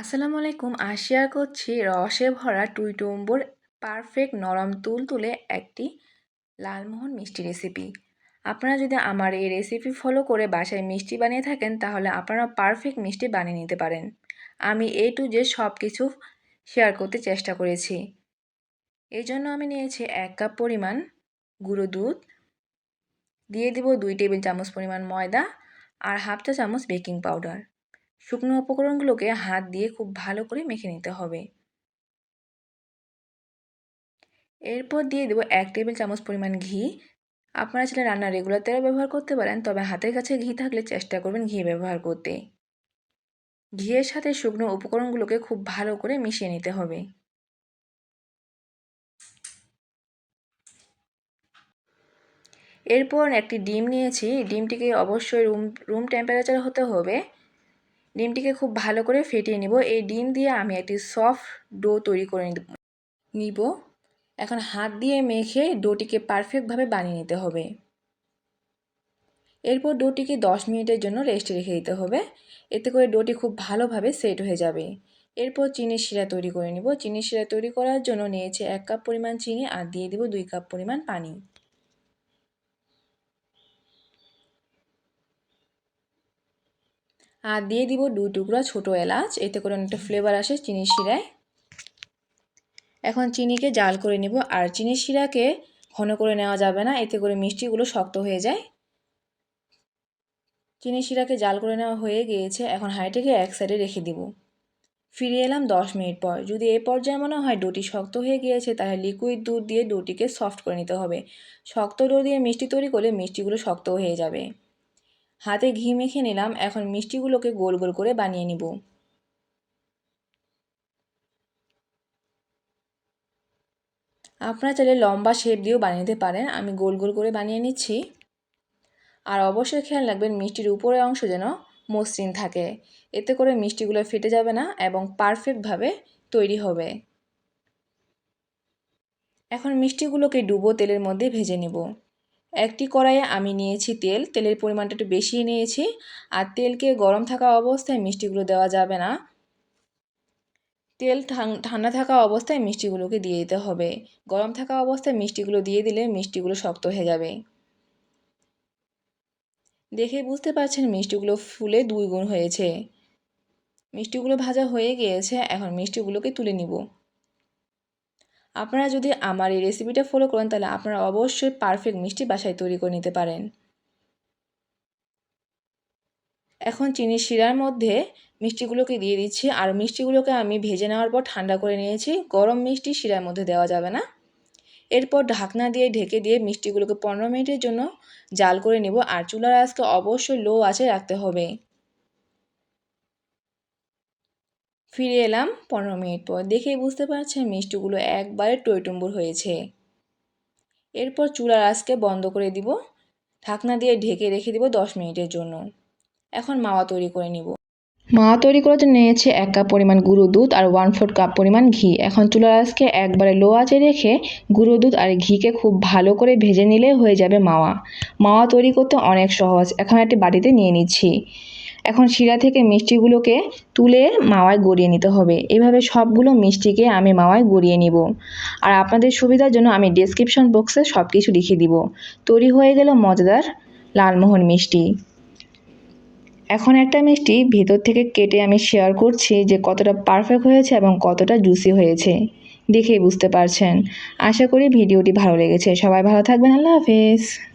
আসসালামু আলাইকুম। আজ শেয়ার করছি রসে ভরা টুইটুম্বুর পারফেক্ট নরম তুল তুলে একটি লালমোহন মিষ্টি রেসিপি। আপনারা যদি আমার এই রেসিপি ফলো করে বাসায় মিষ্টি বানিয়ে থাকেন, তাহলে আপনারা পারফেক্ট মিষ্টি বানিয়ে নিতে পারেন। আমি এ টু যে সব কিছু শেয়ার করতে চেষ্টা করেছি। এই জন্য আমি নিয়েছি এক কাপ পরিমাণ গুঁড়ো দুধ, দিয়ে দিব দুই টেবিল চামচ পরিমাণ ময়দা আর হাফ চা চামচ বেকিং পাউডার। শুকনো উপকরণগুলোকে হাত দিয়ে খুব ভালো করে মেখে নিতে হবে। এরপর দিয়ে দেবো এক টেবিল চামচ পরিমাণ ঘি। আপনারা চাইলে রান্না রেগুলার তেল ব্যবহার করতে পারেন, তবে হাতের কাছে ঘি থাকলে চেষ্টা করবেন ঘি ব্যবহার করতে। ঘিয়ের সাথে শুকনো উপকরণগুলোকে খুব ভালো করে মিশিয়ে নিতে হবে। এরপর একটি ডিম নিয়েছি। ডিমটিকে অবশ্যই রুম রুম টেম্পারেচার হতে হবে। ডিমটিকে খুব ভালো করে ফেটিয়ে নিব। এই ডিম দিয়ে আমি একটি সফট ডো তৈরি করে নিব। এখন হাত দিয়ে মেখে ডোটিকে পারফেক্টভাবে বানিয়ে নিতে হবে। এরপর ডোটিকে দশ মিনিটের জন্য রেস্টে রেখে দিতে হবে। এতে করে ডোটি খুব ভালোভাবে সেট হয়ে যাবে। এরপর চিনির শিরা তৈরি করে নিব। চিনির শিরা তৈরি করার জন্য নিয়েছে এক কাপ পরিমাণ চিনি আর দিয়ে দিব দুই কাপ পরিমাণ পানি। আর দিয়ে দিব দুই টুকরা ছোটো এলাচ, এতে করে অনেকটা ফ্লেভার আসে চিনি শিরায়। এখন চিনিকে জাল করে নিব, আর চিনি শিরাকে ঘন করে নেওয়া যাবে না, এতে করে মিষ্টিগুলো শক্ত হয়ে যায়। চিনি শিরাকে জাল করে নেওয়া হয়ে গিয়েছে, এখন হাঁড়িটাকে এক সাইডে রেখে দিব। ফিরে এলাম দশ মিনিট পর। যদি এই পর্যায়ে মনে হয় ডোটি শক্ত হয়ে গিয়েছে, তাহলে লিকুইড দুধ দিয়ে ডোটিকে সফট করে নিতে হবে। শক্ত ডো দিয়ে মিষ্টি তৈরি করলে মিষ্টিগুলো শক্ত হয়ে যাবে। হাতে ঘি মেখে নিলাম, এখন মিষ্টিগুলোকে গোল গোল করে বানিয়ে নিব। আপনারা চাইলে লম্বা শেপ দিয়েও বানিয়ে নিতে পারেন, আমি গোল গোল করে বানিয়ে নিচ্ছি। আর অবশ্যই খেয়াল রাখবেন, মিষ্টির উপরের অংশ যেন মসৃণ থাকে। এতে করে মিষ্টিগুলো ফেটে যাবে না এবং পারফেক্টভাবে তৈরি হবে। এখন মিষ্টিগুলোকে ডুবো তেলের মধ্যে ভেজে নেব। একটি কড়াইয়ে আমি নিয়েছি তেল, তেলের পরিমাণটা একটু বেশি নিয়েছি, আর তেলকে গরম থাকা অবস্থায় মিষ্টিগুলো দেওয়া যাবে না। তেল ঠান্ডা থাকা অবস্থায় মিষ্টিগুলোকে দিয়ে দিতে হবে। গরম থাকা অবস্থায় মিষ্টিগুলো দিয়ে দিলে মিষ্টিগুলো শক্ত হয়ে যাবে। দেখে বুঝতে পারছেন মিষ্টিগুলো ফুলে দুই গুণ হয়েছে। মিষ্টিগুলো ভাজা হয়ে গিয়েছে, এখন মিষ্টিগুলোকে তুলে নিব। আপনারা যদি আমার এই রেসিপিটা ফলো করেন, তাহলে আপনারা অবশ্যই পারফেক্ট মিষ্টি বাসায় তৈরি করে নিতে পারেন। এখন চিনি শিরার মধ্যে মিষ্টিগুলোকে দিয়ে দিচ্ছি। আর মিষ্টিগুলোকে আমি ভেজে নেওয়ার পর ঠান্ডা করে নিয়েছি। গরম মিষ্টি শিরার মধ্যে দেওয়া যাবে না। এরপর ঢাকনা দিয়ে ঢেকে দিয়ে মিষ্টিগুলোকে পনেরো মিনিটের জন্য জাল করে নেব। আর চুলার আজকে অবশ্যই লো আছে রাখতে হবে। ফিরে এলাম পনেরো মিনিট পর। দেখেই বুঝতে পারছেন মিষ্টিগুলো একবারে টইটুম্বুর হয়েছে। এরপর চুলার আজকে বন্ধ করে দিব। ঢাকনা দিয়ে ঢেকে রেখে দিব দশ মিনিটের জন্য। এখন মাওয়া তৈরি করে নিব। মাওয়া তৈরি জন্য নিয়েছে এক কাপ পরিমাণ গুঁড়ো দুধ আর ওয়ান ফোর্থ কাপ পরিমাণ ঘি। এখন চুলার আজকে একবারে লো আঁচে রেখে গুঁড়ো দুধ আর ঘিকে খুব ভালো করে ভেজে নিলে হয়ে যাবে মাওয়া। মাওয়া তৈরি করতে অনেক সহজ। এখন একটি বাটিতে নিয়ে নিচ্ছি। এখন শিরা থেকে মিষ্টিগুলোকে তুলে মাওয়ায় গড়িয়ে নিতে হবে। এভাবে সবগুলো মিষ্টিকে আমি মাওয়ায় গড়িয়ে নিব। আর আপনাদের সুবিধার জন্য আমি ডেসক্রিপশন বক্সে সব কিছু লিখে দিব। তৈরি হয়ে গেল মজাদার লালমোহন মিষ্টি। এখন একটা মিষ্টি ভেতর থেকে কেটে আমি শেয়ার করছি যে কতটা পারফেক্ট হয়েছে এবং কতটা জুসি হয়েছে। দেখেই বুঝতে পারছেন। আশা করি ভিডিওটি ভালো লেগেছে। সবাই ভালো থাকবেন। আল্লাহ হাফেজ।